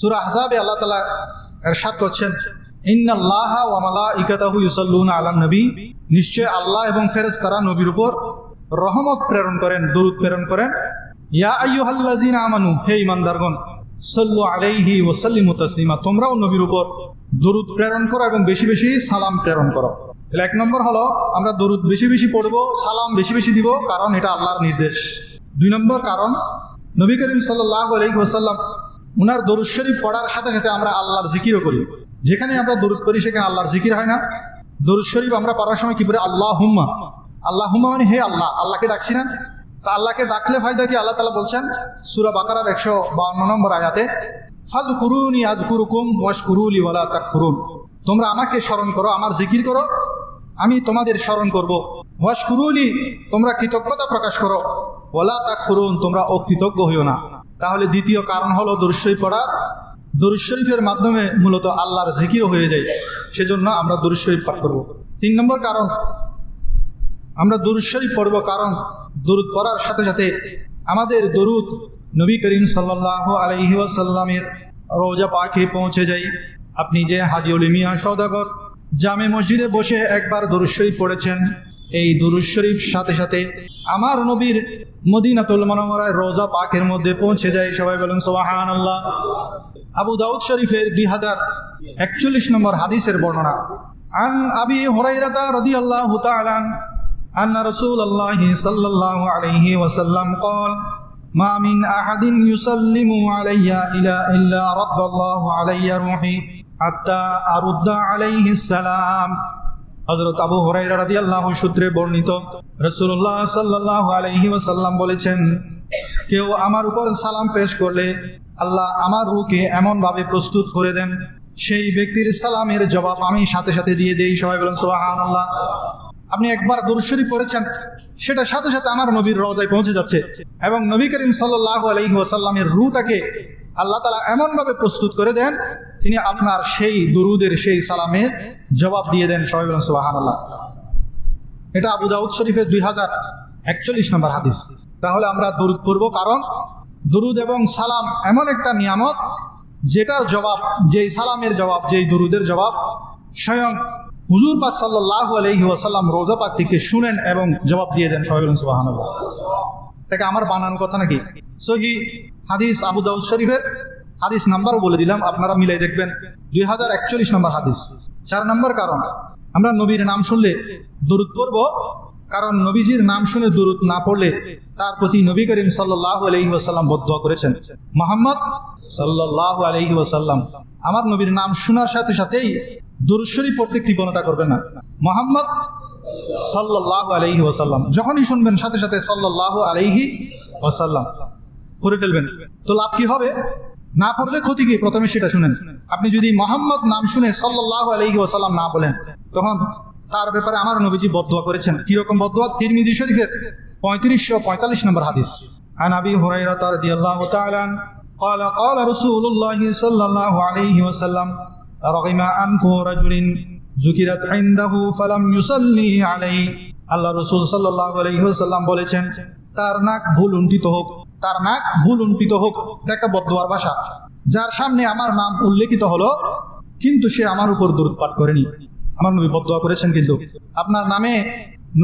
সুরা আহজাবে আল্লাহ তালা এরশাদ করছেন, ইন্নাল্লাহ ওয়া মালাইকাতাহু ইউসাল্লুনা আলান নবী। নিশ্চয় আল্লাহ এবং ফেরেশতারা নবীর উপর রহমত প্রেরণ করেন, দরুদ প্রেরণ করেন। ইয়া আইয়ুহাল্লাযিনা আমানু, হে ঈমানদারগণ, সাল্লু আলাইহি ওয়া সাল্লিমু তাসলিমা, তোমরাও নবীর উপর দরুদ প্রেরণ করো এবং বেশি বেশি সালাম প্রেরণ করো। তাহলে এক নম্বর হলো, আমরা দরুদ বেশি বেশি পড়ব, সালাম বেশি বেশি দিব, কারণ এটা আল্লাহর নির্দেশ। দুই নম্বর কারণ, নবী করিম সাল্লাহ আলাইহি ওয়াসাল্লাম উনার দরুদ শরীফ পড়ার সাথে সাথে আমরা আল্লাহর জিকিরও করি। যেখানে আমরা দরুদ করি সেখানে আল্লাহর জিকির হয় না। দরুদ শরীফ আমরা পড়ার সময় কি বলে আল্লাহ হুম্মা আল্লাহ হুম্মা মানে হে আল্লাহ। আল্লাহকে ডাকছি না। তা আল্লাহকে ডাকলে ফায়দা কি? আল্লাহ তালা বলছেন সুরা বাকারার একশো বাউন্ন নম্বর আয়াতে ফাজ কুরুনি আজ কুরুকুম ওয়াশ কুরুলি ওয়ালা তাক ফুরুন তোমরা আমাকে স্মরণ করো, আমার জিকির করো, আমি তোমাদের স্মরণ করব। ওয়াশ কুরুলি তোমরা কৃতজ্ঞতা প্রকাশ করো। ওয়ালা তাক ফুরুন তোমরা অকৃতজ্ঞ হইও না। তাহলে দ্বিতীয় কারণ হলো দুরুশ্বরী পড়া। দরুদ শরীফের মাধ্যমে মূলত আল্লাহর জিকির হয়ে যায়, সেজন্য আমরা দরুদ পাঠ করব। তিন নম্বর কারণ, আমরা দরুদ পড়ব কারণ দরুদ পড়ার সাথে সাথে আমাদের দরুদ নবী করিম সাল্লাহ আলহি ওয়াসাল্লামের রোজা পাখে পৌঁছে যাই আপনি যে হাজি অলিমিয়া সৌদাগর জামে মসজিদে বসে একবার দরুদ পড়েছেন এই দরুদ শরীফ সাথে সাথে আমার নবীর মদিনাতুল মনোমরায় রোজা পাকের মধ্যে পৌঁছে যায় সবাই বলেন সোহান আল্লাহ আবু দাউদ শরীফের দুই হাজার একচল্লিশ নম্বর হাদিসের বর্ণনা আন আবি হুরাইরাতা রাদিয়াল্লাহু তাআলা أن رسول الله صلى الله عليه وسلم قال ما من أحد يسلم علي إلا إلا رد الله علي روحي حتى أرد عليه السلام হজরত আবু হরাইরা রাদি আল্লাহ সূত্রে বর্ণিত রসুল্লাহ সাল্লাহ আলহি ওসাল্লাম বলেছেন, কেউ আমার উপর সালাম পেশ করলে আল্লাহ আমার রুকে এমনভাবে প্রস্তুত করে দেন, সেই ব্যক্তির সালামের জবাব আমি সাথে সাথে দিয়ে দেই। সবাই বলেন সোহান আল্লাহ আপনি একবার দুরুশ্বরী পড়েছেন, সেটা সাথে সাথে আমার নবীর রজায় পৌঁছে যাচ্ছে এবং নবী করিম সাল্লাহ আলহি ওসাল্লামের রুটাকে আল্লাহ তালা এমনভাবে প্রস্তুত করে দেন, তিনি আপনার সেই দুরুদের সেই সালামের জবাব দিয়ে দেন। সবাই বলেন এটা আবু দাউদ শরীফের দুই হাজার একচল্লিশ নম্বর হাদিস। তাহলে আমরা দরুদ পড়ব কারণ দরুদ এবং সালাম এমন একটা নিয়ামত, যেটার জবাব, যেই সালামের জবাব, যেই দরুদের জবাব স্বয়ং হুজুর পাক সাল্লাহ আলহি ওয়াসাল্লাম রোজা পাক থেকে শুনেন এবং জবাব দিয়ে দেন। সবাই বলেন তাকে আমার বানানো কথা নাকি? সহি হাদিস আবু দাউদ শরীফের হাদিস নাম্বারও বলে দিলাম, আপনারা মিলাই দেখবেন। দুই হাজার একচল্লিশ নম্বর হাদিস। চার নম্বর কারণ, আমরা নবীর নাম শুনলে দরুদ পড়ব, কারণ নবীজির নাম শুনে দরুদ না পড়লে তার প্রতি নবী করিম সাল্লাহ আলহি ওয়াসাল্লাম বদুয়া করেছেন। মোহাম্মদ সাল্লাহ আলহি ওয়াসাল্লাম, আমার নবীর নাম শোনার সাথে সাথেই দুরুশ্বরী পড়তে কৃপণতা করবেন না। মোহাম্মদ সাল্লাহ আলহি ওসাল্লাম যখনই শুনবেন সাথে সাথে সাল্লাহ আলহি ওয়াসাল্লাম। করে ফেলবেন তো লাভ কি হবে না পড়লে ক্ষতি কি প্রথমে সেটা শুনেন আপনি যদি মোহাম্মদ নাম শুনে সাল্লাহ আলহি ওয়াসাল্লাম না বলেন তখন তার ব্যাপারে আমার নবীজি বদুয়া করেছেন কিরকম বদুয়া তিরমিজি শরীফের পঁয়ত্রিশশো পঁয়তাল্লিশ নম্বর হাদিস আন আবি হুরাইরা তার দিয়াল্লাহু তাআলা قال قال رسول الله صلى الله عليه وسلم رغم أنف رجل ذكرت عنده فلم يصلي عليه আল্লাহ রসুল সাল্লাহ আলহিহাল্লাম বলেছেন তার নাক ভুল উন্টিত হোক তার নাক ভুল উন্টিত হোক একটা বদুয়ার ভাষা। যার সামনে আমার নাম উল্লেখিত হলো, কিন্তু সে আমার উপর দূরত পাঠ করেনি। আমার নবী বদুয়া করেছেন কিন্তু। আপনার নামে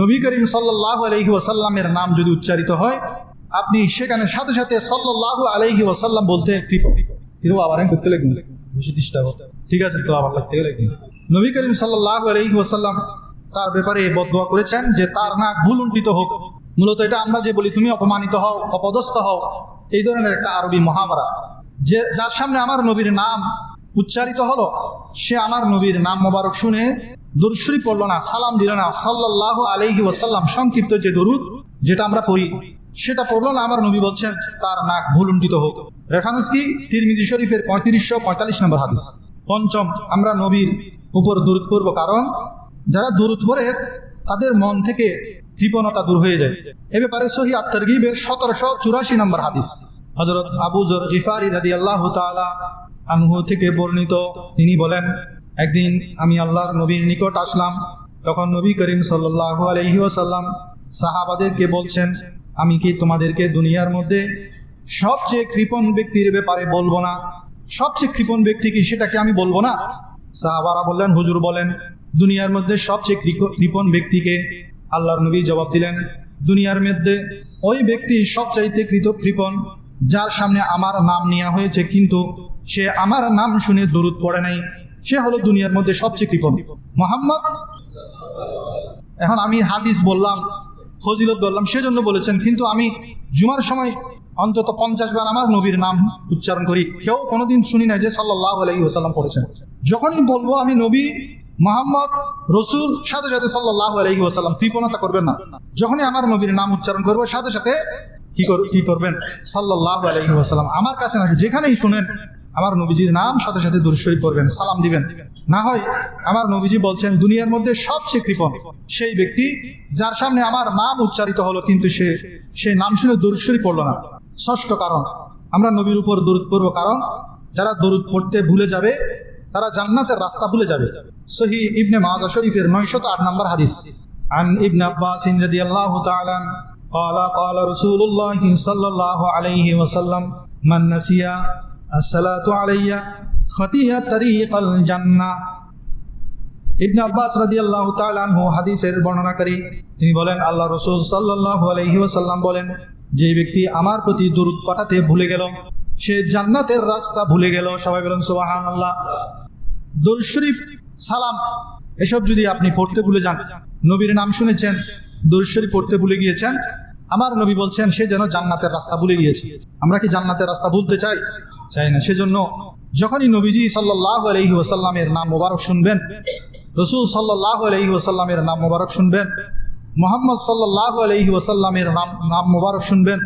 নবী করিম সাল্লাহ আলহি ওয়াসাল্লামের নাম যদি উচ্চারিত হয়, আপনি সেখানে সাথে সাথে সাল্লাহ আলহি ওয়াসাল্লাম বলতে কিন্তু আবার করতে হতে ঠিক আছে তো আবার লাগতে গেলে নবী করিম সাল্লাহ আলহি ওয়াসাল্লাম তার ব্যাপারে বদুয়া করেছেন যে তার নাক ভুল উন্টিত হোক মূলত এটা আমরা যে বলি, তুমি অপমানিত হও, অপদস্থ হও, এই ধরনের একটা আরবি মহামারা। যে, যার সামনে আমার নবীর নাম উচ্চারিত হলো, সে আমার নবীর নাম মোবারক শুনে দুরুশ্বরী পড়ল না, সালাম দিল না সাল্লাহ আলহি ওয়াসাল্লাম, সংক্ষিপ্ত যে দরুদ যেটা আমরা পড়ি, সেটা পড়ল না, আমার নবী বলছেন, তার নাক ভুল উন্টিত হোক। রেফারেন্স কি? তিরমিজি শরীফের পঁয়ত্রিশশো পঁয়তাল্লিশ নম্বর হাদিস। পঞ্চম, আমরা নবীর উপর দূরত পড়ব কারণ যারা দূরত পড়ে, তাদের মন থেকে কৃপণতা দূর হয়ে যায়। এ ব্যাপারে সহি আত্মর্গিবের সতেরোশো চুরাশি নম্বর হাদিস। হজরত আবু জর গিফারি রাদি আল্লাহ তালা আনহু থেকে বর্ণিত। তিনি বলেন, একদিন আমি আল্লাহর নবীর নিকট আসলাম। তখন নবী করিম সাল্লাহ আলহি আসাল্লাম সাহাবাদেরকে বলছেন, আমি কি তোমাদেরকে দুনিয়ার মধ্যে সবচেয়ে কৃপণ ব্যক্তির ব্যাপারে বলব না? সবচেয়ে কৃপণ ব্যক্তি কি সেটাকে আমি বলব না? সাহাবারা বললেন, হুজুর বলেন, দুনিয়ার মধ্যে সবচেয়ে কৃপণ ব্যক্তিকে আল্লাহর নবী জবাব দিলেন, দুনিয়ার মধ্যে ওই ব্যক্তি সবচাইতে কৃত কৃপণ, যার সামনে আমার নাম নেওয়া হয়েছে, কিন্তু সে আমার নাম শুনে দরুদ পড়ে নাই। সে হলো দুনিয়ার মধ্যে সবচেয়ে কৃপণ। মোহাম্মদ, এখন আমি হাদিস বললাম, ফজিলত বললাম সেজন্য বলেছেন, কিন্তু আমি জুমার সময় অন্তত পঞ্চাশ বার আমার নবীর নাম উচ্চারণ করি। কেউ কোনোদিন শুনি না যে সাল্লাহ আলহি ওসাল্লাম পড়েছেন। যখনই বলব আমি নবী মোহাম্মদ রসুল, সাথে সাথে সাল্লাহ আলহি ওসাল্লাম কৃপণতা করবেন না। যখনই আমার নবীর নাম উচ্চারণ করব, সাথে সাথে কি কি করবেন? সাল্লাহ আলহি ওসাল্লাম আমার কাছে না যেখানেই শুনেন, আমার নবীজির নাম সাথে সাথে দুরুশ্বরী করবেন সালাম দিবেন। না হয় আমার নবীজি বলছেন, দুনিয়ার মধ্যে সবচেয়ে কৃপণ সেই ব্যক্তি যার সামনে আমার নাম উচ্চারিত হলো, কিন্তু সে সেই নাম শুনে দুরুশ্বরী পড়ল না। ষষ্ঠ কারণ, আমরা নবীর উপর দরুদ পড়ব কারণ, যারা দরুদ পড়তে ভুলে যাবে, তারা জান্নাতের রাস্তা ভুলে যাবে। সহি ইবনে মাজা শরীফের নয়শত আট নম্বর হাদিস عن ابن عباس رضي الله تعالى عنه قال قال رسول الله صلى الله عليه وسلم من نسي الصلاة علي خطي طريق الجنة ইবনে আব্বাস রাদিয়াল্লাহু তাআলা আনহু হাদিসের বর্ণনাকারী তিনি বলেন আল্লাহ রাসূল সাল্লাল্লাহু আলাইহি ওয়াসাল্লাম বলেন যে ব্যক্তি আমার প্রতি দরুদ পাঠাতে ভুলে গেল সে জান্নাতের রাস্তা ভুলে গেল সবাই বলেন সুবহানাল্লাহ দরুদ শরীফ সালাম। এসব যদি আপনি পড়তে ভুলে যান, নবীর নাম শুনেছেন, দরুদ পড়তে ভুলে গিয়েছেন, আমার নবী বলছেন, সে যেন জান্নাতের রাস্তা ভুলে গিয়েছে। আমরা কি জান্নাতের রাস্তা ভুলতে চাই? চাই না। সেজন্য যখনই নবীজি সাল্লাহ আলহি ওসাল্লামের নাম মোবারক শুনবেন, রসুল সাল্লাহ আলহি ওসাল্লামের নাম মোবারক শুনবেন, মোহাম্মদ সাল্লাহ আলহি ওসাল্লামের নাম নাম মোবারক শুনবেন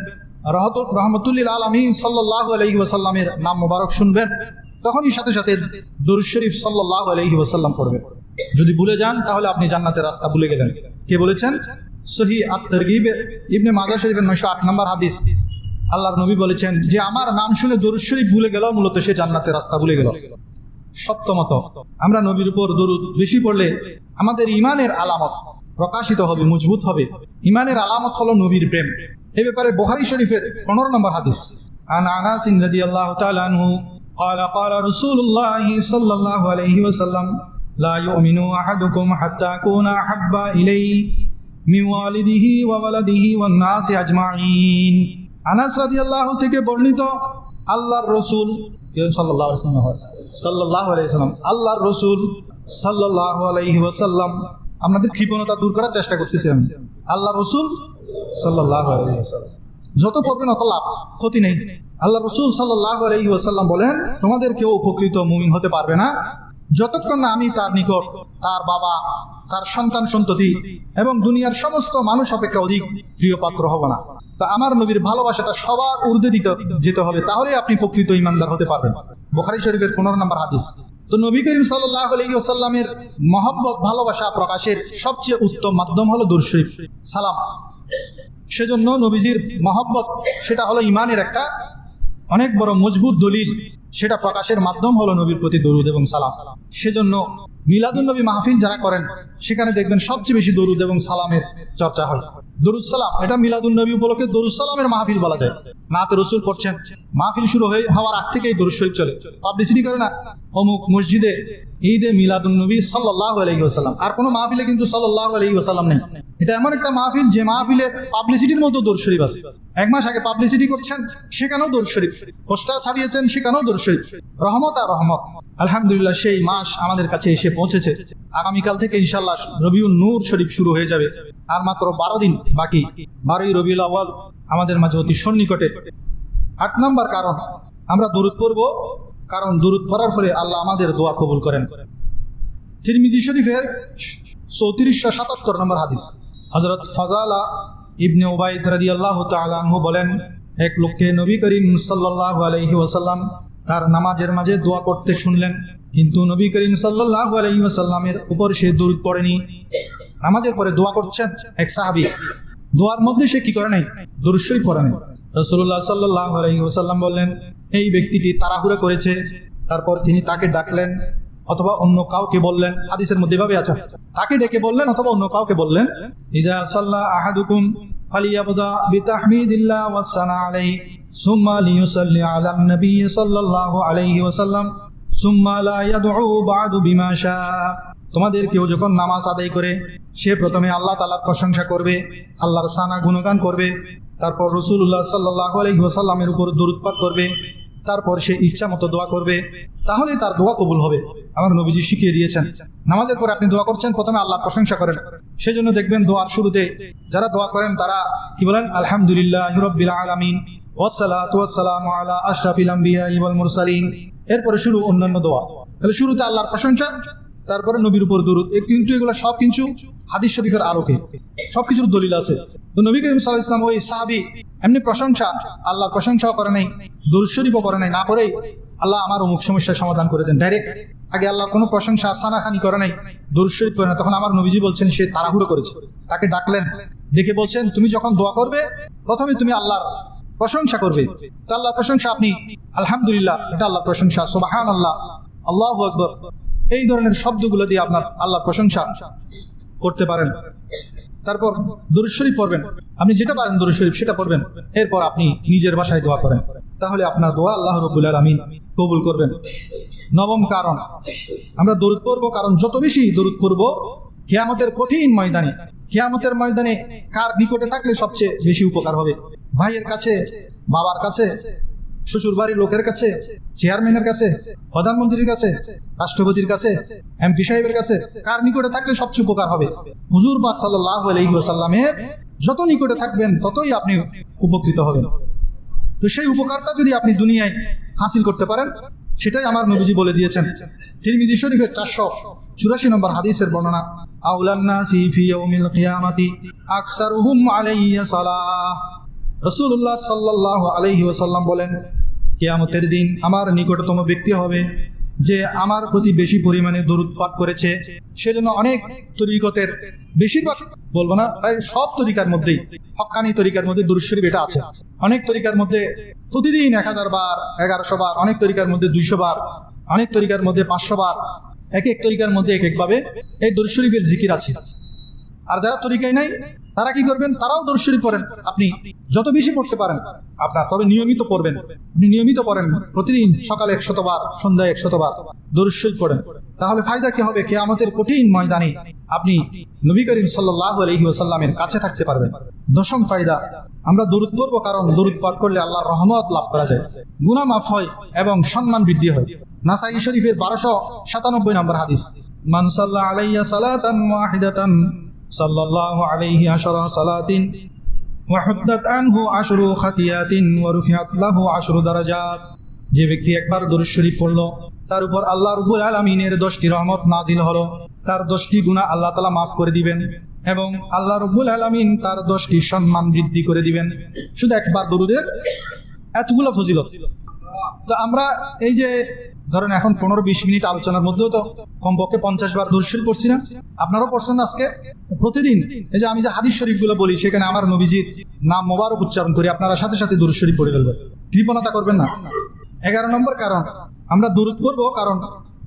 রহমতুল্লিল আলমিন সাল্লাহ আলহি ওসাল্লামের নাম মোবারক শুনবেন। তখনই সাথে সাথে দরুদ শরীফ সাল্লাহ ওসাল্লাম পড়বেন যদি ভুলে যান, তাহলে আপনি জান্নাতের রাস্তা ভুলে গেলেন। কে বলেছেন? সহি ইবনে মাজা শরীফের নয়শো আট নম্বর হাদিস। আল্লাহর নবী বলেছেন, যে আমার নাম শুনে দরুদ শরীফ ভুলে গেল, মূলত সে জান্নাতের রাস্তা ভুলে গেল। সপ্তমত, আমরা নবীর উপর দরুদ বেশি পড়লে আমাদের ইমানের আলামত প্রকাশিত হবে, মজবুত হবে। ইমানের আলামত হলো নবীর প্রেম। এ ব্যাপারে বুখারী শরীফের পনেরো নম্বর হাদিস। আন আনাস রাদিয়াল্লাহু তাআলা قال قال رسول الله صلى الله عليه وسلم لا يؤمن أحدكم حتى أكون أحب إليه من والده وولده والناس أجمعين আনাস রাদিয়াল্লাহু থেকে বর্ণিত আল্লাহর রসুল সাল্লাল্লাহু আলাইহি ওয়াসাল্লাম সাল্লাল্লাহু আলাইহি ওয়াসাল্লাম আল্লাহর রসুল সাল্লাল্লাহু আলাইহি ওয়াসাল্লাম আপনাদের কৃপণতা দূর করার চেষ্টা করতেছি আমি আল্লাহ রসুল সাল্লাল্লাহু আলাইহি ওয়াসাল্লাম যত পড়বেন অত লাভ ক্ষতি নেই আল্লাহ রসুল ওয়াসাল্লাম বলেন, তোমাদের কেউ উপকৃত মুমিন হতে পারবে না। যতক্ষণ না আমি তার নিকট তার বাবা, তার সন্তান সন্ততি এবং দুনিয়ার সমস্ত মানুষ অপেক্ষা অধিক প্রিয় পাত্র হব না। তা আমার নবীর ভালোবাসাটা সবার ঊর্ধ্বে দিতে, যেতে হবে। তাহলে আপনি প্রকৃত ইমানদার হতে পারবেন। বোখারি শরীফের পনেরো নম্বর হাদিস। তো নবী করিম সাল্লাহ আলাইসাল্লামের মহব্বত, ভালোবাসা, প্রকাশের সবচেয়ে উত্তম মাধ্যম হলো দুরশরীফ, সালাম। সেজন্য নবীজির মহব্বত, সেটা হলো ইমানের একটা অনেক বড় মজবুত দলিল সেটা প্রকাশের মাধ্যম হলো নবীর প্রতি দরুদ এবং সালাম। সেজন্য মিলাদুল নবী মাহফিল যারা করেন, সেখানে দেখবেন সবচেয়ে বেশি দরুদ এবং সালামের চর্চা হয়। দরুদ সালাম। এটা মিলাদুল নবী উপলক্ষে দরুদ সালামের মাহফিল বলা যায়। নাতে রসুল পড়ছেন। মাহফিল শুরু হয়ে হওয়ার আগ থেকেই দরুদ শরীফ চলে। পাবলিসিটি করে না? অমুক মসজিদে ঈদে মিলাদুল নবী সাল্লাহ আলহি ওসাল্লাম আর কোনো মাহফিলে কিন্তু সাল্লাহ আলহি ওসাল্লাম নেই। এটা এমন একটা মাহফিল যে মাহফিলের পাবলিসিটির মতো দৌড় শরীফ আছে। এক মাস আগে পাবলিসিটি করছেন, সেখানেও দৌড় শরীফ। পোস্টার ছাড়িয়েছেন, সেখানেও দৌড় শরীফ। রহমত আর রহমত। আলহামদুলিল্লাহ, সেই মাস আমাদের কাছে এসে পৌঁছেছে। আগামীকাল থেকে ইনশাল্লাহ রবিউল নূর শরীফ শুরু হয়ে যাবে। আর মাত্র বারো দিন বাকি। বারোই রবিউল আওয়াল আমাদের মাঝে অতি সন্নিকটে। আট নম্বর কারণ, আমরা দূরত পড়ব, কারণ দূরত পড়ার ফলে আল্লাহ আমাদের দোয়া কবুল করেন। তিরমিজি শরীফের চৌত্রিশশো সাতাত্তর নম্বর হাদিস। হজরত ফাজালা ইবনে ওবায়দ রাদি আল্লাহ তালু বলেন, এক লোককে নবী করিম সাল্লাহ আলহি ওসাল্লাম তার নামাজের মাঝে দোয়া করতে শুনলেন, কিন্তু নবী করিম সাল্লাহ আলহি ওসাল্লামের উপর সে দূর পড়েনি। নামাজের পরে দোয়া করছেন এক সাহাবি। দোয়ার মধ্যে সে কি করে নাই? দুরুশ্বই পড়ে নাই। রসুল্লাহ সাল্লাহ আলহিহাসাল্লাম বললেন, এই ব্যক্তিটি তাড়াহুড়া করেছে। তারপর তিনি তাকে ডাকলেন, অথবা অন্য কাউকে বললেন, হাদিসের মধ্যে ভাবে আছে। তাকে ডেকে বললেন অথবা অন্য কাউকে বললেন, ইজা সাল্লাহ আহাদুকুম ফালিয়াবদা বিতাহমিদিল্লাহ ওয়াসানা আলাইহি, সুম্মা লিয়ুসাল্লি আলা নবী সাল্লাল্লাহু আলাইহি ওয়াসাল্লাম, সুম্মা লা ইয়াদউ বাদু বিমা শা তোমাদের কেউ যখন নামাজ আদায় করে, সে প্রথমে আল্লাহ তালার প্রশংসা করবে, আল্লাহর সানা গুণগান করবে, তারপর রসুল্লাহ সাল্লাহ আলহি ওসাল্লামের উপর দূরুৎপাত করবে, তারপর সে ইচ্ছা মতো দোয়া করবে, তাহলে তার দোয়া কবুল হবে। আমার নবীজি শিখিয়ে দিয়েছেন, নামাজের পরে আপনি দোয়া করছেন, প্রথমে আল্লাহর প্রশংসা করেন। সেজন্য দেখবেন দোয়ার শুরুতে যারা দোয়া করেন, তারা কি বলেন? আলহামদুলিল্লাহ রব্বিল আলামিন আশরাফিল এরপরে শুরু অন্যান্য দোয়া। তাহলে শুরুতে আল্লাহর প্রশংসা তারপরে নবীর উপর দরুদ। কিন্তু এগুলো সব কিছু হাদিস শরীফের আলোকে। সবকিছুর দলিল আছে। তো নবী করিম সাল্লাহ ইসলাম ওই সাহাবি এমনি প্রশংসা, আল্লাহর প্রশংসাও করে নাই, দরুদ শরীফও করে নাই, না করেই আল্লাহ আমার অমুক সমস্যার সমাধান করে দেন ডাইরেক্ট আগে আল্লাহর কোনো প্রশংসা, সানাখানি করে নাই, দরুদ শরীফ করে না তখন আমার নবীজি বলছেন, সে তাড়াহুড়ো করেছে। তাকে ডাকলেন, দেখে বলছেন, তুমি যখন দোয়া করবে, প্রথমে তুমি আল্লাহর প্রশংসা করবে। তো আল্লাহর প্রশংসা আপনি, আলহামদুলিল্লাহ, এটা আল্লাহর প্রশংসা সোবাহান আল্লাহ আল্লাহ আকবর। এই ধরনের শব্দগুলো দিয়ে আপনার আল্লাহর প্রশংসা করতে পারেন। তারপর দরুদ শরীফ পড়বেন। আপনি যেটা পারেন দরুদ শরীফ, সেটা পড়বেন। এরপর আপনি নিজের বাসায় দোয়া করেন। তাহলে আপনার দোয়া আল্লাহ রবুল আলমিন কবুল করবেন। নবম কারণ, আমরা দরুদ পড়ব কারণ যত বেশি দরুদ পড়ব, কিয়ামতের কঠিন ময়দানে, কিয়ামতের ময়দানে কার নিকটে থাকলে সবচেয়ে বেশি উপকার হবে? ভাইয়ের কাছে, বাবার কাছে শ্বশুর বাড়ির লোকের কাছে চেয়ারম্যানের কাছে, প্রধানমন্ত্রীর কাছে, রাষ্ট্রপতির কাছে, এমপি সাহেবের কাছে, কার নিকটে থাকলে সবচেয়ে উপকার হবে? হুজুর পাক সাল্লাহ আলহিহাসাল্লামের যত নিকটে থাকবেন, ততই আপনি উপকৃত হবেন। তো সেই উপকারটা যদি আপনি দুনিয়ায় হাসিল করতে পারেন, সেটাই আমার নবীজি বলে দিয়েছেন। তিরমিজি শরীফের চারশো চুরাশি নম্বর হাদিসের বর্ণনা রসুল্লাহ সাল্লাহ আলহি ওসাল্লাম বলেন কেয়ামতের দিন আমার নিকটতম ব্যক্তি হবে যে আমার প্রতি বেশি পরিমাণে দরুদ পাঠ করেছে। সেজন্য অনেক তরিকতের বেশিরভাগ বলব না, প্রায় সব তরিকার মধ্যেই হক্কানি তরিকার মধ্যে দরুদ শরীফ এটা আছে। অনেক তরিকার মধ্যে প্রতিদিন এক হাজার বার, এগারোশো বার, অনেক তরিকার মধ্যে দুইশো বার, অনেক তরিকার মধ্যে পাঁচশো বার, এক এক তরিকার মধ্যে এক একভাবে এই দরুদ শরীফের জিকির আছে। আর যারা তরিকায় নাই, তারা কি করবেন? তারাও দর্শরী পড়েন। আপনি যত বেশি পড়তে পারেন, আপনার তবে নিয়মিত পড়বেন। আপনি নিয়মিত পড়েন। প্রতিদিন সকালে একশতবার সন্ধ্যায় একশতবার দর্শরী পড়েন। তাহলে ফায়দা কি হবে? কে আমাদের কঠিন ময়দানে আপনি নবী করিম সাল্লাহ আলহি ওসাল্লামের কাছে থাকতে পারবেন। দশম ফায়দা, আমরা দরুদ পড়ব কারণ দরুদ পাঠ করলে আল্লাহর রহমত লাভ করা যায়। গুনা মাফ হয় এবং সম্মান বৃদ্ধি হয়। নাসাই শরীফের বারোশো সাতানব্বই নম্বর হাদিস মানসাল্লাহ আলাইয়া সালাতান ওয়াহিদাতান صلى الله عليه عشر صلاة وحدت عنه عشر خطيات ورفعت له عشر درجات যে ব্যক্তি একবার দরুদ শরীফ পড়লো তার উপর আল্লাহ রুবুল আলমিনের দশটি রহমত নাজিল হলো তার দশটি গুণা আল্লাহ তালা মাফ করে দিবেন এবং আল্লাহ রব্বুল আলমিন তার দশটি সম্মান বৃদ্ধি করে দিবেন শুধু একবার দরুদের এতগুলো ফজিলত তো আমরা এই যে ধরেন এখন পনেরো বিশ মিনিট আলোচনার মধ্যেও তো কমপক্ষে পঞ্চাশ বার দর্শরী পড়ছি না। আপনারাও পড়ছেন আজকে? প্রতিদিন। এই যে আমি যে হাদিস শরীফগুলো বলি, সেখানে আমার নবীজির নাম মোবারক উচ্চারণ করি, আপনারা সাথে সাথে দরুদ শরীফ পড়ে ফেলবেন। কৃপণতা করবেন না। এগারো নম্বর কারণ, আমরা দরুদ করব কারণ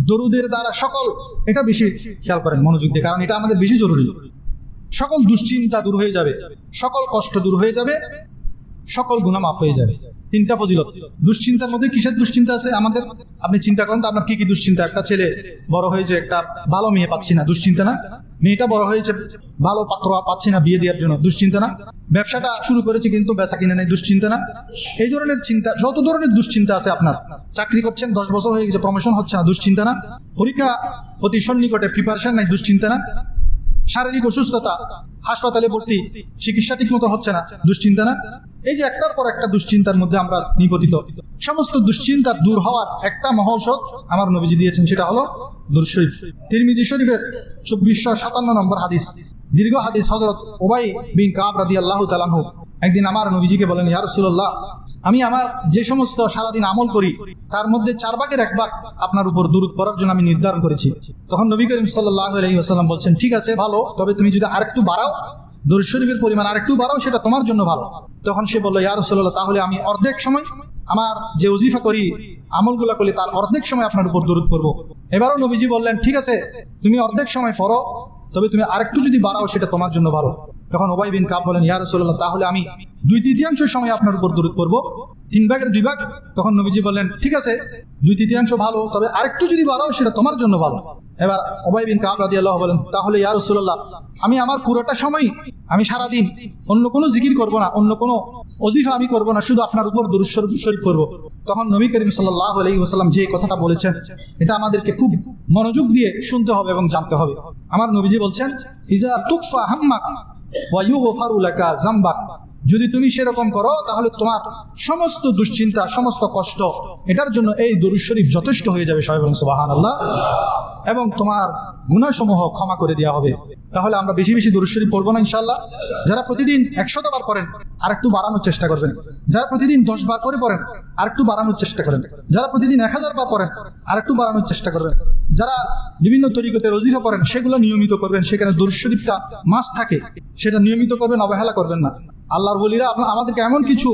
দরুদের দ্বারা সকল, এটা বেশি খেয়াল করেন মনোযোগ দিয়ে, কারণ এটা আমাদের বেশি জরুরি। সকল দুশ্চিন্তা দূর হয়ে যাবে, সকল কষ্ট দূর হয়ে যাবে, সকল গুণা মাফ হয়ে যাবে। তিনটা ফজিলত। দুশ্চিন্তার মধ্যে কিসের দুশ্চিন্তা আছে? আমাদের আপনি চিন্তা করেন তো আপনার কি কি দুশ্চিন্তা? একটা ছেলে বড় হয়েছে একটা ভালো মেয়ে পাচ্ছি না, দুশ্চিন্তা না? মেয়েটা বড় হয়েছে ভালো পাত্র পাচ্ছি না বিয়ে দেওয়ার জন্য, দুশ্চিন্তা না? ব্যবসাটা শুরু করেছে কিন্তু বেচা কিনে নেই, দুশ্চিন্তা না? এই ধরনের চিন্তা, যত ধরনের দুশ্চিন্তা আছে আপনার, চাকরি করছেন, দশ বছর হয়ে গেছে প্রমোশন হচ্ছে না, দুশ্চিন্তা না? পরীক্ষা অতি সন্নিকটে প্রিপারেশন নাই, দুশ্চিন্তা না? শারীরিক অসুস্থতা হাসপাতালে ভর্তি, চিকিৎসা ঠিক মতো হচ্ছে না, দুশ্চিন্তা না? এই যে একটার পর একটা দুশ্চিন্তার মধ্যে আমরা নিপতিত। সমস্ত দুশ্চিন্তা দূর হওয়ার একটা মহৌষধ আমার নবীজি দিয়েছেন, সেটা হলো দুর শরীফ। তিরমিজি শরীফের চব্বিশশো সাতান্ন নম্বর হাদিস। দীর্ঘ হাদিস হজরত ওবাই বিন কাব রাদি আল্লাহ তালানহু একদিন আমার নবীজিকে বলেন ইয়ারসুল্লাহ আমি আমার যে সমস্ত সারাদিন আমল করি, তার মধ্যে চার ভাগের এক ভাগ আপনার উপর দূরত পড়ার জন্য আমি নির্ধারণ করেছি। তখন নবী করিম আলহিহাসাল্লাম বলছেন, ঠিক আছে, ভালো, তবে তুমি যদি আরেকটু বাড়াও, দরুদ শরীফের পরিমাণ আরেকটু বাড়াও, সেটা তোমার জন্য ভালো। তখন সে বলল, ইয়া তাহলে আমি অর্ধেক সময় আমার যে ওজিফা করি, আমলগুলা করলে তার অর্ধেক সময় আপনার উপর দরুদ পড়ব। এবারও নবীজি বললেন, ঠিক আছে, তুমি অর্ধেক সময় পড়ো, তবে তুমি আরেকটু যদি বাড়াও, সেটা তোমার জন্য ভালো। তখন ওবাই বিন কাপ বলেন, ইয়া রাসূলুল্লাহ, তাহলে আমি দুই তৃতীয়াংশ সময় আপনার উপর দূরত পড়ব। তিন ভাগের দুই ভাগ। তখন নবীজি বললেন, ঠিক আছে, দুই তৃতীয়াংশ ভালো, তবে আরেকটু যদি বাড়াও, সেটা তোমার জন্য ভালো। এবার ওবাই বিন কাব রাদিয়াল্লাহু বলেন, তাহলে ইয়া রাসূলুল্লাহ, আমি আমার পুরোটা সময়, আমি সারাদিন অন্য কোনো জিকির করব না, অন্য কোনো অজিফা আমি করব না, শুধু আপনার উপর দুরুদ শরীফ করব তখন নবী করিম সাল্লাল্লাহু আলাইহি ওয়াসাল্লাম যে কথাটা বলেছেন, এটা আমাদেরকে খুব মনোযোগ দিয়ে শুনতে হবে এবং জানতে হবে। আমার নবীজি বলছেন, ইজা তুকফা হাম্মাক যদি তুমি সেরকম করো, তাহলে তোমার সমস্ত দুশ্চিন্তা, সমস্ত কষ্ট, এটার জন্য এই দরুদ শরীফ যথেষ্ট হয়ে যাবে সুবহানাল্লাহ। এবং তোমার গুণাসমূহ ক্ষমা করে দেওয়া হবে। তাহলে আমরা বেশি বেশি দরুদ শরীফ পড়ব না ইনশাল্লাহ যারা প্রতিদিন একশত বার করেন আর একটু বাড়ানোর চেষ্টা করবেন। যারা প্রতিদিন দশ বার করে পড়েন আর একটু বাড়ানোর চেষ্টা করেন। যারা প্রতিদিন এক হাজার বার পড়েন আর একটু বাড়ানোর চেষ্টা করবেন। যারা বিভিন্ন তরিকতে রজিফা পড়েন, সেগুলো নিয়মিত করবেন। সেখানে দুরশরীফটা মাস থাকে। সেটা নিয়মিত করবেন, অবহেলা করবেন না। আল্লাহর বলিরা আমাদেরকে এমন কিছু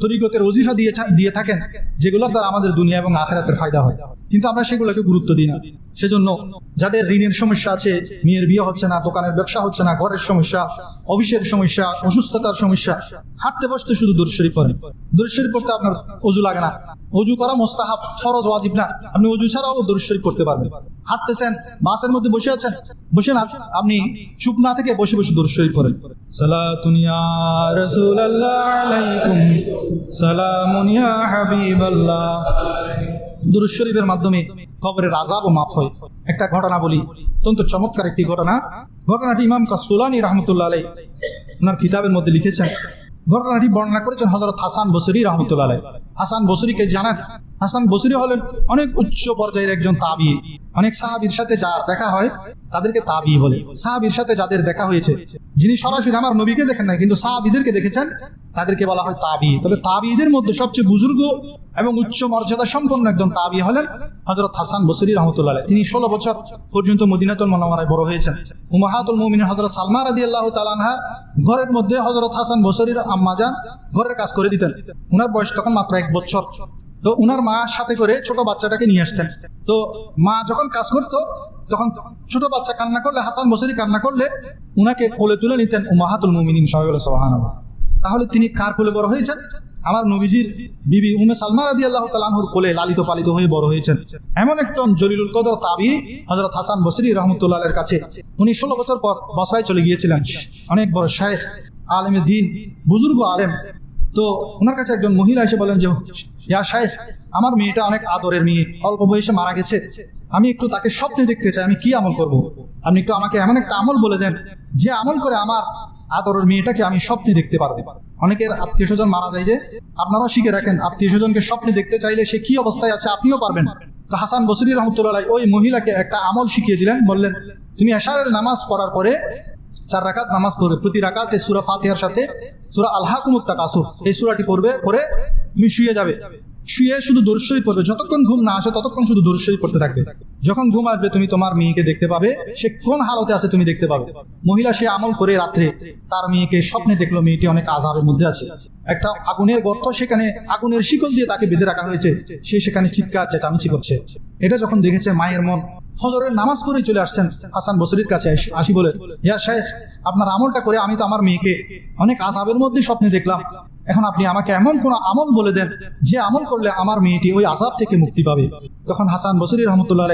তরিকতের রজিফা দিয়ে দিয়ে থাকেন। যেগুলোর দ্বারা আমাদের দুনিয়া এবং আখেরাতের ফায়দা হয়। কিন্তু আমরা সেগুলোকে গুরুত্ব দিই না। সেজন্য যাদের ঋণের সমস্যা আছে, মেয়ের বিয়ে হচ্ছে না, দোকানের ব্যবসা হচ্ছে না, ঘরের সমস্যা, অফিসের সমস্যা, অসুস্থতার সমস্যা, হাঁটতে বসতে শুধু দূরশরী পড়ে। দূরশরী পড়তে আপনার অজু লাগে না। অজু করা মোস্তাহাব, ফরজ, ওয়াজিব না। আপনি অজু ছাড়াও দূরশরী পড়তে পারবেন। হাঁটতেছেন, বাসের মধ্যে বসে আছেন। বসে না আপনি চুপ না থেকে বসে বসে সালাতুন ইয়া রাসূলুল্লাহ আলাইকুম হাবিবাল্লাহ। শরীফের মাধ্যমে কবরের আজাব ও মাফ হয়। একটা ঘটনা বলি, অত্যন্ত চমৎকার একটি ঘটনা। ঘটনাটি ইমাম কাসুলানি রহমতুল্লাহ আলাই ওনার কিতাবের মধ্যে লিখেছেন। ঘটনাটি বর্ণনা করেছেন হজরত হাসান বসরি রহমতুল্লাহ আলাই হাসান বসরিকে জানান হাসান বসরি হলেন অনেক উচ্চ পর্যায়ের একজন তাবি। অনেক সাহাবির সাথে যার দেখা হয়, তাদেরকে তাবি বলে। সাহাবির সাথে যাদের দেখা হয়েছে, যিনি সরাসরি আমার নবীকে দেখেন না কিন্তু সাহাবিদেরকে দেখেছেন, তাদেরকে বলা হয় তাবি। তবে তাবিদের মধ্যে সবচেয়ে বুজুর্গ এবং উচ্চ মর্যাদা সম্পন্ন একজন তাবি হলেন হজরত হাসান বসরি রহমতুল্লাহ তিনি ষোলো বছর পর্যন্ত মদিনাতুল মনোমারায় বড় হয়েছেন। উমাহাতুল মুমিন হজরত সালমা রাদি আল্লাহ তালানহা ঘরের মধ্যে হজরত হাসান বসরির আম্মা যান, ঘরের কাজ করে দিতেন। উনার বয়স তখন মাত্র এক বছর। তো উনার মা সাথে করে ছোট বাচ্চাটাকে নিয়ে আসতেন। তো মা যখন কাজ করতো, তখন ছোট বাচ্চা কান্না করলে, হাসান বসরি কান্না করলে উনাকে কোলে তুলে নিতেন উমাহাতুল মুমিনিন সবাই। তাহলে তিনি কার কোলে বড় হয়েছেন? আমার নবীজির বিবি উমে সালমা রাদি আল্লাহ তালানহুর কোলে লালিত পালিত হয়ে বড় হয়েছেন। এমন একজন জলিলুল কদর তাবি হজরত হাসান বসরি রহমতুল্লাহের কাছে, উনি ষোলো বছর পর বসরায় চলে গিয়েছিলেন। অনেক বড় শায়েখ, আলেমে দিন, বুজুর্গ আলেম। তো ওনার কাছে একজন মহিলা এসে বলেন যে, ইয়া শাহেখ আমার মেয়েটা অনেক আদরের মেয়ে, অল্প বয়সে মারা গেছে। আমি একটু তাকে স্বপ্নে দেখতে চাই, আমি কি আমল করব? আপনি একটু আমাকে এমন একটা আমল বলে দেন, যে আমল করে আমার আদরের মেয়েটাকে আমি স্বপ্নে দেখতে পারব। অনেকের আত্মীয় স্বজন মারা যায় যে, আপনারাও শিখে রাখেন, আত্মীয় স্বজনকে স্বপ্নে দেখতে চাইলে সে কি অবস্থায় আছে আপনিও পারবেন। তো হাসান বসরি রহমতুল্লাহ ওই মহিলাকে একটা আমল শিখিয়ে দিলেন, বললেন, তুমি এশারের নামাজ পড়ার পরে চার রাকাত নামাজ পড়বে। প্রতি রাকাতে সুরা ফাতিহার সাথে, সুরা আল্লাহ কুমুত্তা কাসুর এই সুরাটি পড়বে পরে তুমি শুয়ে যাবে। শুয়ে শুধু দর্শই পড়বে। যতক্ষণ ঘুম না আসে, ততক্ষণ শুধু দর্শই পড়তে থাকবে। যখন ঘুম আসবে, তুমি তোমার মেয়েকে দেখতে পাবে। সে কোন হালতে আছে তুমি দেখতে পাবে। মহিলা সে আমল করে রাত্রে তার মেয়েকে স্বপ্নে দেখল, মেয়েটি অনেক আজাবের মধ্যে আছে। একটা আগুনের গর্ত সেখানে আগুনের শিকল দিয়ে তাকে বেঁধে রাখা হয়েছে। সে সেখানে চিৎকার, চেঁচামেচি করছে। এটা যখন দেখেছে মায়ের মন ফজরের নামাজ পড়ে চলে আসছেন হাসান বসরির কাছে আসি- বলে, ইয়া শেখ আপনার আমলটা করে আমি তো আমার মেয়েকে অনেক আজাবের মধ্যে স্বপ্নে দেখলাম। এখন আপনি আমাকে এমন কোন আমল বলে দেন যে আমল করলে আমার মেয়েটি ওই আজাব থেকে মুক্তি পাবে। তখন হাসান বসরি রহমতুল্লাহ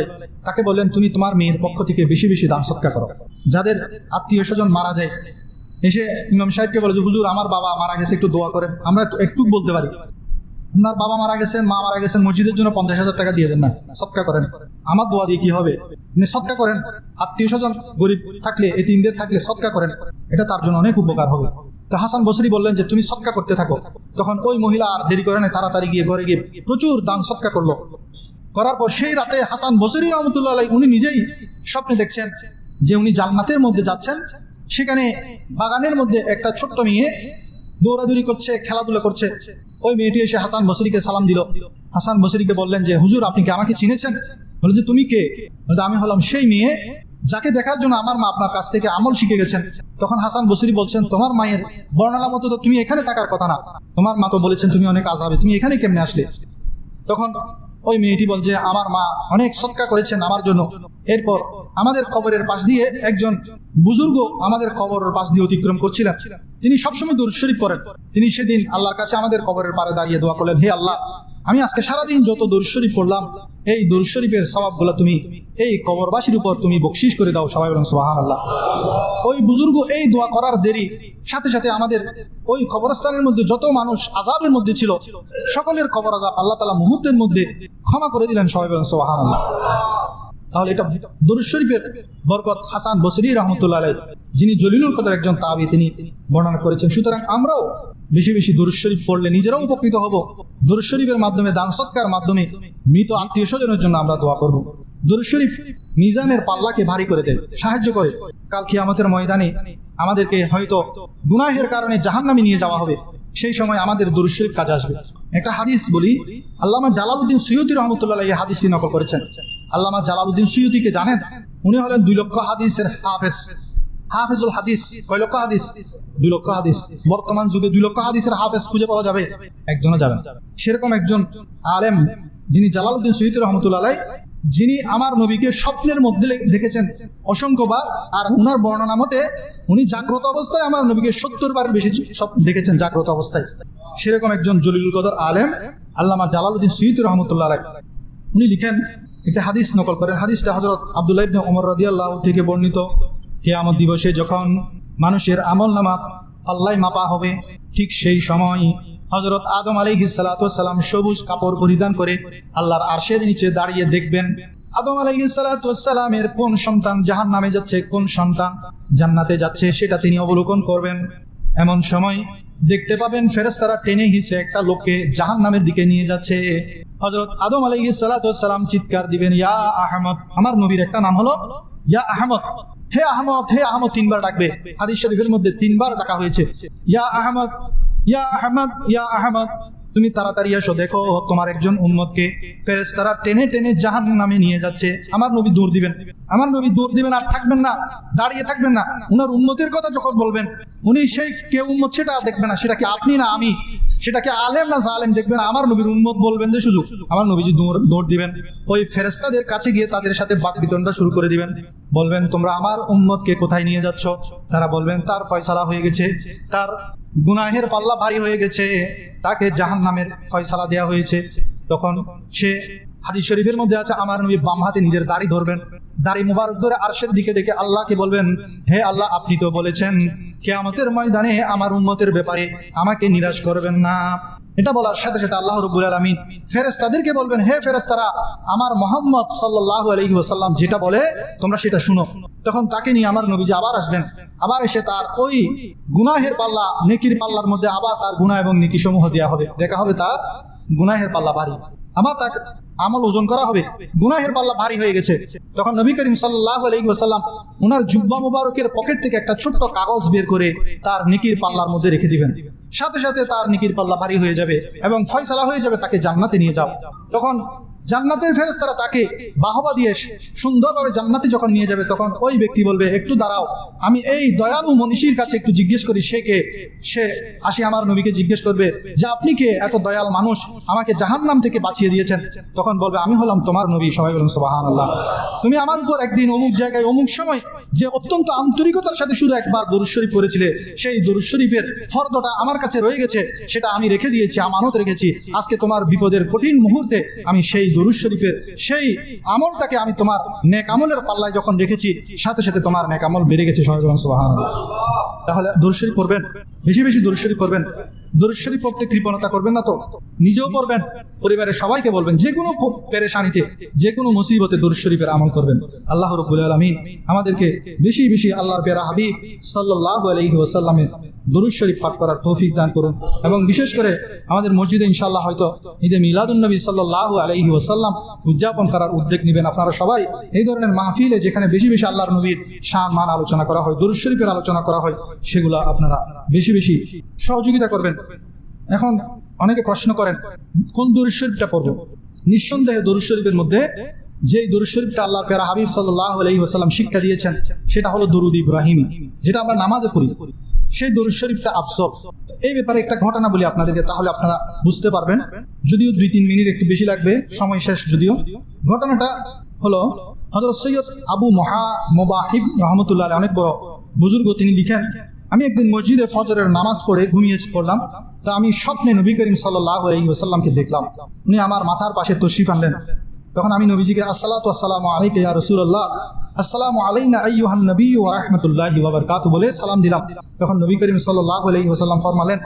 তাকে বললেন, তুমি তোমার মেয়ের পক্ষ থেকে বেশি বেশি দান সৎকার করো। যাদের আত্মীয় স্বজন মারা যায়, এসে ইমাম সাহেবকে বলে যে, হুজুর, আমার বাবা মারা গেছে, একটু দোয়া করেন, আমরা একটু বলতে পারি। আপনার বাবা মারা গেছেন, মা মারা গেছেন, মসজিদের জন্য পঞ্চাশ হাজার টাকা দিয়ে দেন না। সৎকা করেন। আমার দোয়া দিয়ে কি হবে? আপনি সৎকা করেন। আত্মীয় স্বজন গরিব থাকলে এই তিনদের থাকলে সৎকা করেন। এটা তার জন্য অনেক উপকার হবে। তো হাসান বসরি বললেন যে, তুমি সৎকা করতে থাকো। তখন ওই মহিলা আর দেরি করে না তাড়াতাড়ি গিয়ে ঘরে গিয়ে প্রচুর দান সৎকা করল। করার পর সেই রাতে হাসান বসরি রহমতুল্লাহ উনি নিজেই স্বপ্নে দেখছেন যে, উনি জান্নাতের মধ্যে যাচ্ছেন। সেখানে বাগানের মধ্যে একটা ছোট্ট মেয়ে দৌড়াদৌড়ি করছে, খেলাধুলা করছে। ওই মেয়েটি এসে হাসান বসরিকে সালাম দিল। হাসান বসরিকে বললেন যে, হুজুর, আপনি কি আমাকে চিনেছেন? বলে, যে তুমি কে? আমি হলাম সেই মেয়ে যাকে দেখার জন্য আমার মা আপনার কাছ থেকে আমল শিখে গেছেন। তখন হাসান বসরি বলছেন, তোমার মায়ের বর্ণনা মতো তো তুমি এখানে থাকার কথা না। তোমার মা তো বলেছেন তুমি অনেক আজাবে তুমি এখানে কেমনে আসলে? তখন ওই মেয়েটি বলছে আমার মা অনেক সৎকা করেছেন আমার জন্য। এরপর আমাদের খবরের পাশ দিয়ে একজন বুজুর্গ আমাদের কবরের পাশ দিয়ে অতিক্রম করছিলেন। তিনি সবসময় দরুদ শরীফ পড়েন। তিনি সেদিন আল্লাহর কাছে আমাদের কবরের পারে দাঁড়িয়ে দোয়া করলেন, হে আল্লাহ, আমি আজকে সারাদিন যত দরুদ শরীফ পড়লাম, এই দরুদ শরীফের স্বভাবগুলো তুমি এই কবরবাসীর উপর তুমি বকশিস করে দাও সবাই বলেন সুবহান আল্লাহ ওই বুজুর্গ এই দোয়া করার দেরি, সাথে সাথে আমাদের ওই কবরস্থানের মধ্যে যত মানুষ আজাবের মধ্যে ছিল, সকলের কবর আজাব আল্লাহ তালা মুহূর্তের মধ্যে ক্ষমা করে দিলেন সবাই বলেন সুবহান আল্লাহ তাহলে এটা দরুদ শরীফের বরকত হাসান বসরি রহমতুল্লাহ যিনি জলিলুল কদর একজন তাবি, তিনি বর্ণনা করেছেন, সুতরাং আমরাও বেশি বেশি দরুদ শরীফ পড়লে নিজেরাও উপকৃত হব। দরুদ শরীফের মাধ্যমে, দান সৎকার মাধ্যমে মৃত আত্মীয় স্বজনের জন্য আমরা দোয়া করব। দরুদ শরীফ মিজানের পাল্লাকে ভারী করে দেয়, সাহায্য করে। কাল কিয়ামতের ময়দানে আমাদেরকে হয়তো গুনাহের কারণে জাহান্নামে নিয়ে যাওয়া হবে। সেই সময় আমাদের দরুদ শরীফ কাজ আসবে। একটা হাদিস বলি, আল্লামা জালালউদ্দিন সৈয়দি রহমতুল্লাহ হাদিসটি নকল করেছেন। আল্লামা জালালউদ্দিন সৈয়দিকে জানেন? উনি হলেন দুই লক্ষ হাদিসের হাফেজ। হাফেজুল হাদিস, কয় লক্ষ হাদিস? দুই লক্ষ হাদিস। বর্তমান যুগে দুই লক্ষ হাদিসের হাফেজ খুঁজে পাওয়া যাবে। একজনও যাবে। সেরকম একজন আলেম যিনি জালালউদ্দিন সৈয়দ রহমতুল্লাহ যিনি আমার নবীকে স্বপ্নের মধ্যে দেখেছেন। অসংখ্যবার। আর উনার বর্ণনা মতে, উনি জাগ্রত অবস্থায় আমার নবীকে সত্তর বার বেশি দেখেছেন জাগ্রত অবস্থায়। সেরকম একজন জলিল কদর আলেম, আল্লামা জালালউদ্দিন সৈয়দ রহমতুল্লাহ। উনি লিখেন একটা হাদিস নকল করেন। হাদিসটা হজরত আব্দুল্লাহ ইবনে ওমর রাদিয়াল্লাহু থেকে বর্ণিত। কিয়ামত দিবসে যখন মানুষের আমল নামা পাল্লায় মাপা হবে, ঠিক সেই সময় হজরত আদম আলাইহিস সালাম সবুজ কাপড় পরিধান করে আল্লাহর আরশের নিচে দাঁড়িয়ে দেখবেন, আদম আলাইহিস সালামের কোন সন্তান জাহান নামে যাচ্ছে, কোন সন্তান জান্নাতে যাচ্ছে, সেটা তিনি অবলোকন করবেন। এমন সময় দেখতে পাবেন ফেরেস্তারা টেনে হিচে একটা লোককে জাহান নামের দিকে নিয়ে যাচ্ছে। হজরত আদম আলাইহিস সালাম চিৎকার দিবেন, ইয়া আহমদ, আমার নবীর একটা নাম হলো ইয়া আহমদ। হে আহমদ হে আহমদ, তিনবার ডাকবে। হাদিস শরীফের মধ্যে তিনবার ডাকা হয়েছে। ইয়া আহমদ ইয়া আহমদ ইয়া আহমদ, তুমি তাড়াতাড়ি এসো, দেখো তোমার একজন উম্মতকে ফেরেশতারা টেনে টেনে জাহান নামে নিয়ে যাচ্ছে। আমার নবী দূর দিবেন। আমার নবী দূর দিবেন আর থাকবেন না, দাঁড়িয়ে থাকবেন না। উনার উন্নতির কথা যখন বলবেন, উনি সেই কে উন্মত সেটা দেখবেন না, সেটা কি আপনি না আমি? সেটাকে আলেম না জালেম দেখবেন? আমার নবীর উন্মত বলবেন যে, সুযোগ। আমার নবীজি দৌড় দিবেন। ওই ফেরেস্তাদের কাছে গিয়ে তাদের সাথে বাদ বিতণ্ডা শুরু করে দিবেন। বলবেন, তোমরা আমার উম্মতকে কোথায় নিয়ে যাচ্ছ? তারা বলবেন, তার ফয়সালা হয়ে গেছে। তার গুনাহের পাল্লা ভারী হয়ে গেছে। তাকে জাহান নামের ফয়সালা দেওয়া হয়েছে। তখন সে হাদিস শরীফের মধ্যে আছে, আমার নবী বাম হাতে নিজের দাড়ি ধরবেন। দাড়ি মুবারক ধরে আরশের দিকে দেখে আল্লাহকে বলবেন, হে আল্লাহ, আপনি তো বলেছেন, কেয়ামতের ময়দানে আমার উম্মতের ব্যাপারে আমাকে নিরাশ করবেন না। এটা বলার সাথে সাথে আল্লাহ রব্বুল আলমিন ফেরেস্তাদেরকে বলবেন, হে ফেরেস্তারা আমার মোহাম্মদ সাল্লাহ আলহি ওসাল্লাম যেটা বলে, তোমরা সেটা শুনো। তখন তাকে নিয়ে আমার নবীজি আবার আসবেন। আবার এসে তার ওই গুনাহের পাল্লা, নেকির পাল্লার মধ্যে আবার তার গুনাহ এবং নেকি সমূহ দেওয়া হবে। দেখা হবে তার গুনাহের পাল্লা ভারী আবার তাকে আমল ওজন করা হবে। গুনাহের পাল্লা ভারী হয়ে গেছে। তখন নবী করিম সাল্লাহ আলহিহাসাল্লাম ওনার জুব্বা মুবারকের পকেট থেকে একটা ছোট্ট কাগজ বের করে তার নিকির পাল্লার মধ্যে রেখে দিবেন। সাথে সাথে তার নিকির পাল্লা ভারী হয়ে যাবে এবং ফয়সালা হয়ে যাবে তাকে জান্নাতে নিয়ে যাও। তখন জান্নাতের ফেরেস্তারা তাকে বাহবা দিয়ে সুন্দরভাবে জান্নাতে যখন নিয়ে যাবে, তখন ওই ব্যক্তি বলবে, একটু দাঁড়াও, আমি এই দয়ালু মনীষীর কাছে একটু জিজ্ঞেস করি, সে কে? সে আসি আমার নবীকে জিজ্ঞেস করবে, যে আপনি কে? এত দয়াল মানুষ আমাকে জাহান নাম থেকে বাঁচিয়ে দিয়েছেন। তখন বলবে, আমি হলাম তোমার নবী। সবাই বলুন সোবাহান আল্লাহ তুমি আমার উপর একদিন অমুক জায়গায়, অমুক সময় যে অত্যন্ত আন্তরিকতার সাথে শুধু একবার দরুদ শরীফ পড়েছিলে, সেই দরুদ শরীফের ফর্দটা আমার কাছে রয়ে গেছে, সেটা আমি রেখে দিয়েছি, আমানত রেখেছি আজকে তোমার বিপদের কঠিন মুহূর্তে আমি সেই দরুদ শরীফের সেই আমলটাকে আমি তোমার নেক আমলের পাল্লায় যখন রেখেছি, সাথে সাথে তোমার নেক আমল বেড়ে গেছে সুবহানাল্লাহ। তাহলে দরুদ শরীফ পড়বেন, বেশি বেশি দরুদ শরীফ পড়বেন দরুদ পক্ষে কৃপণতা করবেন না তো? নিজেও পড়বেন। পরিবারের সবাইকে বলবেন, যে কোনো পেরেশানিতে, যে কোনো মুসিবতে দরুদ শরীফের আমল করবেন। আল্লাহ রবুল আলমিন আমাদেরকে বেশি বেশি আল্লাহর পেরা হাবিব সাল্লাহ আলহি ওয়াসাল্লামের দরুদ শরীফ পাঠ করার তৌফিক দান করুন। এবং বিশেষ করে আমাদের মসজিদে ইনশাআল্লাহ হয়তো ঈদে মিলাদুন্নবী সাল্লাল্লাহু আলাইহি ওয়াসাল্লাম উদযাপন করার উদ্যোগ নেবেন আপনারা সবাই। এই ধরনের মাহফিলে যেখানে বেশি বেশি আল্লাহর নবীর শান, মান আলোচনা করা হয়, দরুদ শরীফের আলোচনা করা হয়, সেগুলো আপনারা বেশি বেশি সহযোগিতা করবেন। এখন অনেকে প্রশ্ন করেন, কোন দরুদ শরীফটা পড়ব? নিঃসন্দেহে দরুদ শরীফের মধ্যে যেই দরুদ শরীফটা আল্লাহ পেরা হাবিব সাল্লাহ আলাইহি ওয়াসাল্লাম শিক্ষা দিয়েছেন, সেটা হলো দরুদ ইব্রাহিম, যেটা আমরা নামাজে পড়ি। সেই দরুদ শরীফটা তো এই ব্যাপারে একটা ঘটনা বলি আপনাদেরকে, তাহলে আপনারা বুঝতে পারবেন। যদিও দুই তিন মিনিট একটু বেশি লাগবে, সময় শেষ যদিও। ঘটনাটা হলো হজরত সৈয়দ আবু মহা মোবাহিব রহমতুল্লাহ অনেক বড় বুজুর্গ, তিনি লিখেন, আমি একদিন মসজিদে ফজরের নামাজ পড়ে ঘুমিয়ে পড়লাম, তা আমি স্বপ্নে নবী করিম সাল্লাহ আলহি ওসাল্লামকে দেখলাম। উনি আমার মাথার পাশে তশরিফ আনলেন। তখন আমি নবীজিকে আসসালাতু আসসালামু আলাইকা ইয়া রাসূলুল্লাহ, আসসালামু আলাইনা আইয়ুহান নবী ওয়া রাহমাতুল্লাহি ওয়া বারাকাতুহু বলে সালাম দিলাম। তখন নবী করিম সাল্লাল্লাহু আলাইহি ওয়াসাল্লাম ফরমালেন,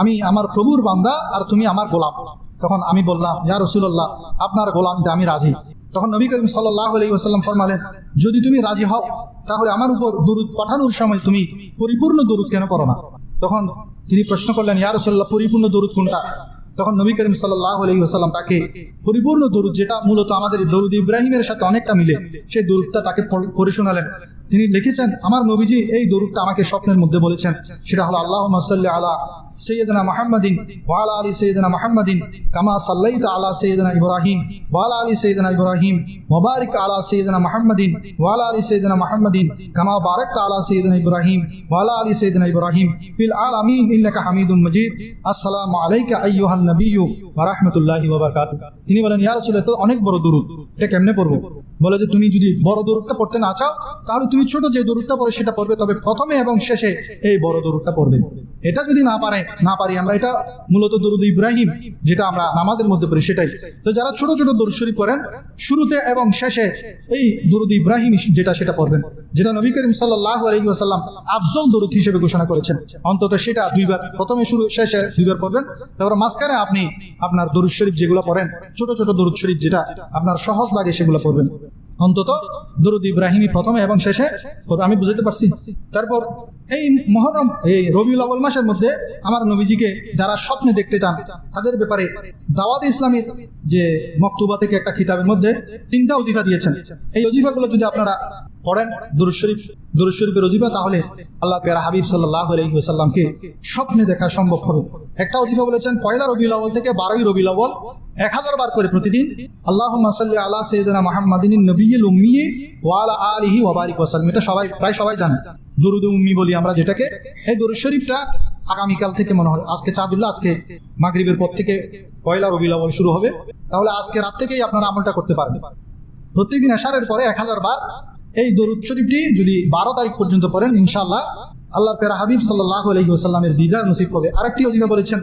আমি আমার প্রভুর বান্দা আর তুমি আমার গোলাম। তখন আমি বললাম, ইয়া রাসূলুল্লাহ, আপনার গোলামিতে আমি রাজি। তখন নবী করিম সাল্লাল্লাহু আলাইহি ওয়াসাল্লাম ফরমালেন, যদি তুমি রাজি হও, তাহলে আমার উপর দরুদ পাঠানোর সময় তুমি পরিপূর্ণ দরুদ কেন করো না? তখন তিনি প্রশ্ন করলেন, ইয়া রাসূলুল্লাহ, পরিপূর্ণ দরুদ কোনটা? তখন নবী করিম সাল্লাহ আসাল্লাম তাকে পরিপূর্ণ দরুদ, যেটা মূলত আমাদের দরুদ ইব্রাহিমের সাথে অনেকটা মিলে, সেই দরুদটা তাকে পড়ে শোনালেন তিনি লিখেছেন, আমার নবীজি এই দরুদটা আমাকে স্বপ্নের মধ্যে বলেছেন, সেটা হলো আল্লাহ মাসাল্লাহ আলা সৈয়দনা মোহাম্মদিন ওয়ালা আলী সৈয়দনা মোহাম্মদিন কামা সাল্লাইতা আলা সৈয়দনা ইব্রাহিম ওয়ালা আলী সৈয়দনা ইব্রাহিম মোবারক আলা সৈয়দনা মোহাম্মদিন ওয়ালা আলী সৈয়দনা মোহাম্মদিন কামা বারক আলা সৈয়দনা ইব্রাহিম ওয়ালা আলী সৈয়দনা ইব্রাহিম ফিল আলামিন ইন্নাকা হামিদুম মজিদ আসসালামু আলাইকা আইয়ুহান নাবিয়্যু ওয়া রাহমাতুল্লাহি ওয়া তিনি বলেন, ইয়া রাসূল তো অনেক বড় দরুদ। এটা কেমনে পড়ব? বলে যে, তুমি যদি বড় দরুদটা পড়তে না চাও, তাহলে তুমি ছোট যে দরুদটা পড়ে সেটা পড়বে। তবে প্রথমে এবং শেষে এই বড় দরুদটা পড়বে। এটা যদি না পারে, না পারি, আমরা এটা মূলত দরুদ ইব্রাহিম যেটা আমরা নামাজের মধ্যে পড়ি, সেটাই। তো যারা ছোট ছোট দরুদ শরীফ পড়েন, শুরুতে এবং শেষে এই দরুদ ইব্রাহিম যেটা, সেটা পড়বেন। যেটা নবী করিম সাল্লাল্লাহু আলাইহি ওয়াসাল্লাম আফজল দরুদ হিসেবে ঘোষণা করেছেন। অন্তত সেটা দুইবার, প্রথমে শুরু, শেষে দুইবার পড়বেন। তারপর মাঝখানে আপনি আপনার দরুদ শরীফ যেগুলো পড়েন, ছোট ছোট দরুদ শরীফ যেটা আপনার সহজ লাগে সেগুলো পড়বেন। অন্তত দরুদ ইব্রাহিমী প্রথমে এবং শেষে। আমি বুঝতে পারছি। তারপর এই মহরম, এই রবিউল আবুল মাসের মধ্যে আমার নবীজিকে যারা স্বপ্নে দেখতে চান, তাদের ব্যাপারে দাওয়াত ইসলামের যে মক্তুবা থেকে একটা খিতাবের মধ্যে তিনটা অজিফা দিয়েছেন। এই অজিফাগুলো যদি আপনারা পড়েন দুরুদ শরীফ, দুরুদ শরীফের অজিফা, তাহলে আল্লাহ পেরা হাবিব সাল্লাহ আলহি স্বপ্নে দেখা সম্ভব হবে। একটা অজিফা বলেছেন, পয়লা আউ্বাল থেকে বারোই আউ্বাল এক হাজার বার করে প্রতিদিন আল্লাহ সাল্লি আলা সৈয়দনা মোহাম্মদিন নবীল উম্মি ওয়ালা এটা সবাই, প্রায় সবাই জানে। দুরুদ উম্মি বলি আমরা যেটাকে। এই দরুদ শরীফটা আগামীকাল থেকে মনে হয়, আজকে চাঁদুল্লাহ, আজকে মাগরিবের পর থেকে পয়লা আউ্বাল শুরু হবে। তাহলে আজকে রাত থেকেই আপনারা আমলটা করতে পারবেন। প্রত্যেকদিন আসারের পরে এক হাজার বার এই দরুদ শরীফটি যদি বারো তারিখ পর্যন্ত পড়েন ইনশাল্লাহ আল্লাহ পেরা হাবিব সাল্লাহ দিদার নসিব হবে আরেকটি অধিকা বলেছেন,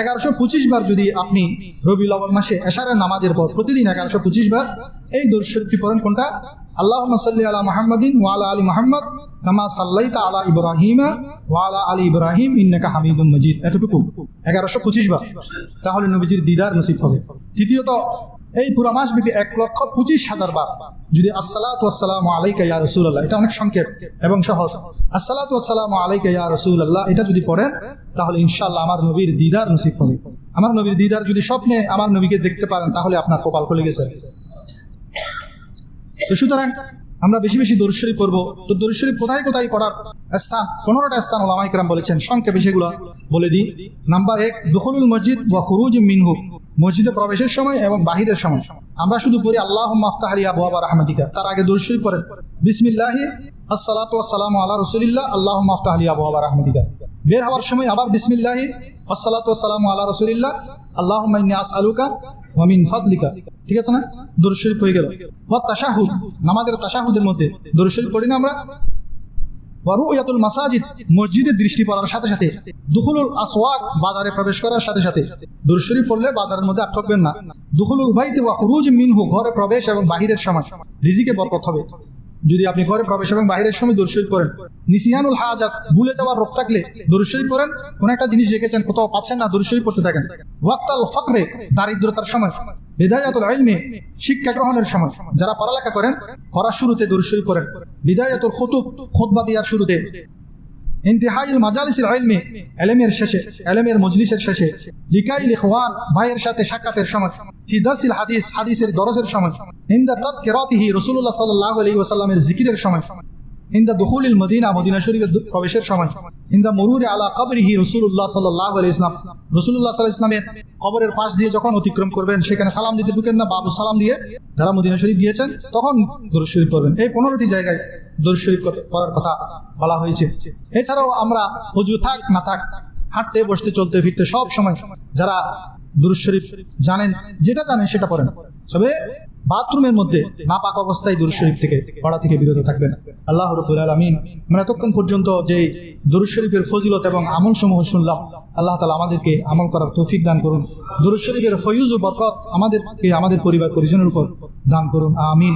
এগারোশো পঁচিশ বার যদি আপনি রবি লবল মাসে এশারের নামাজের পর প্রতিদিন এগারোশো পঁচিশ বার এই দরুদ শরীফটি পড়েন কোনটা? আল্লাহ সাল্লি আলা মোহাম্মদিন ওয়ালা আলী মোহাম্মদ কামা সাল্লাইতা আলা ইব্রাহিমা ওয়ালা আলী ইব্রাহিম ইন্নাকা হামিদুম মজিদ। এতটুকু, এগারোশো পঁচিশ বার। তাহলে নবীজির দিদার নসিব হবে। তৃতীয়ত এই পুরো মাস ব্যাপী এক লক্ষ পঁচিশ হাজার বার যদি আসসালাম আলাইকা ইয়া রসুল্লাহ এটা অনেক সংকেত এবং সহজ। আসসালাম আলাইকা ইয়া রসুল্লাহ এটা যদি পড়েন, তাহলে ইনশাল্লাহ আমার নবীর দিদার নসিব হবে। আমার নবীর দিদার যদি স্বপ্নে আমার নবীকে দেখতে পারেন, তাহলে আপনার কপাল খুলে গেছে। তো সুতরাং আমরা বেশি বেশি দরুশ্বরী পড়ব। তো দরুশ্বরী কোথায় কোথায় পড়ার? স্থান, পনেরোটা স্থান ওলামাইকরাম বলেছেন। সংক্ষেপে সেগুলো বলে দিই। নাম্বার এক, দখলুল মসজিদ বা খুরুজ মিনহু। মসজিদে প্রবেশের সময় এবং বাহিরের সময়। আমরা শুধু পড়ি আল্লাহ মাফতাহারি আবু আবার আহমদিকা তার আগে দরুদ পরে বিসমিল্লাহি, আসসালাতু ওয়াসসালামু আলা রাসূলিল্লাহ আল্লাহ মাফতাহালি আবু আবার বের হওয়ার সময় আবার বিসমিল্লাহি, আসসালাতু ওয়াসসালামু আলা রাসূলিল্লাহ, আল্লাহুম্মা ইন্নী আসআলুকা ওয়া মিন ফাদলিকা। ঠিক আছে না? দরুদ শরীফ হয়ে গেল। ওয়া তাশাহুদ নামাজের তাশাহুদের মধ্যে দরুদ পড়ি না আমরা? ওয়ারুয়াতুল মাসাজিদ, মসজিদের দৃষ্টি পড়ার সাথে সাথে, দুখুলুল আসওয়াক বাজারে প্রবেশ করার সাথে সাথে। দরুদ শরীফ পড়লে বাজারের মধ্যে আটকবেন না। দুখুলুল ভাইতে ওয়া খুরুজ মিনহু, ঘরে প্রবেশ এবং বাহিরের সময় রিজিকে বরকত হবে। যদি আপনি ঘরে প্রবেশ এবং বাহিরের সময় দরুদ শরীফ পড়েন। নিসিয়ানুল হাজাত, ভুলে যাওয়ার রোগ থাকলে দরুদ শরীফ পড়েন। কোন একটা জিনিস রেখেছেন, কোথাও পাচ্ছেন না, দরুদ শরীফ পড়তে থাকেন। ওয়াক্তাল ফকরে, দারিদ্রতার সময়, বিদায়াতুল ইলমে, শিক্ষা গ্রহণের সময়, যারা পড়ালেখা করেন, পড়ার শুরুতে দরুদ শরীফ পড়েন। বিদায়াতুল খুতুব, খুতবা দেওয়ার শুরুতে। ইন্তিহাইল মাজালিসিল ইলমে, এলেমের শেষে, এলেমের মজলিসের শেষে। লিকাইল ইখওয়ান, ভাইয়ের সাথে সাক্ষাতের সময়। ফি দারসিল হাদিস, হাদিসের দরজের সময়। ইনদা তাজকিরাতিহি রাসূলুল্লাহ সাল্লাল্লাহু আলাইহি ওয়াসাল্লামের জিকিরের সময়। ইনদা দুখুলিল মদিনা মদিনা শরীফের প্রবেশের সময়। ইনদা মরুরে আলা কবরিহি রাসূলুল্লাহ সাল্লাল্লাহু আলাইহি ইসলাম রাসূলুল্লাহ সাল্লাল্লাহু আলাইহি ইসলামের কবরের পাশ দিয়ে যখন অতিক্রম করবেন, সেখানে সালাম দিতে ঢুকেন না, বাবু সালাম দিয়ে যারা মদিনা শরীফ গিয়েছেন, তখন দরুদ শরীফ পড়বেন। এই পনেরোটি জায়গায় দরুদ শরীফ পড়ার কথা বলা হয়েছে। এছাড়াও আমরা অজু থাক না থাক, হাঁটতে, বসতে, চলতে, ফিরতে সব সময় যারা দুরুদ শরীফ জানেন, যেটা জানেন সেটা পড়েন। তবে বাথরুমের মধ্যে না পাক অবস্থায় দুরুদ শরীফ থেকে, পড়া থেকে বিরত থাকবেন। আল্লাহ রবুল আলমিন মানে এতক্ষণ পর্যন্ত যে দুরুদ শরীফের ফজিলত এবং আমল সমূহ শুনলাম, আল্লাহ তালা আমাদেরকে আমল করার তৌফিক দান করুন। দুরুদ শরীফের ফয়ুজ ও বরকত আমাদেরকে, আমাদের পরিবার পরিজনের উপর দান করুন। আমিন।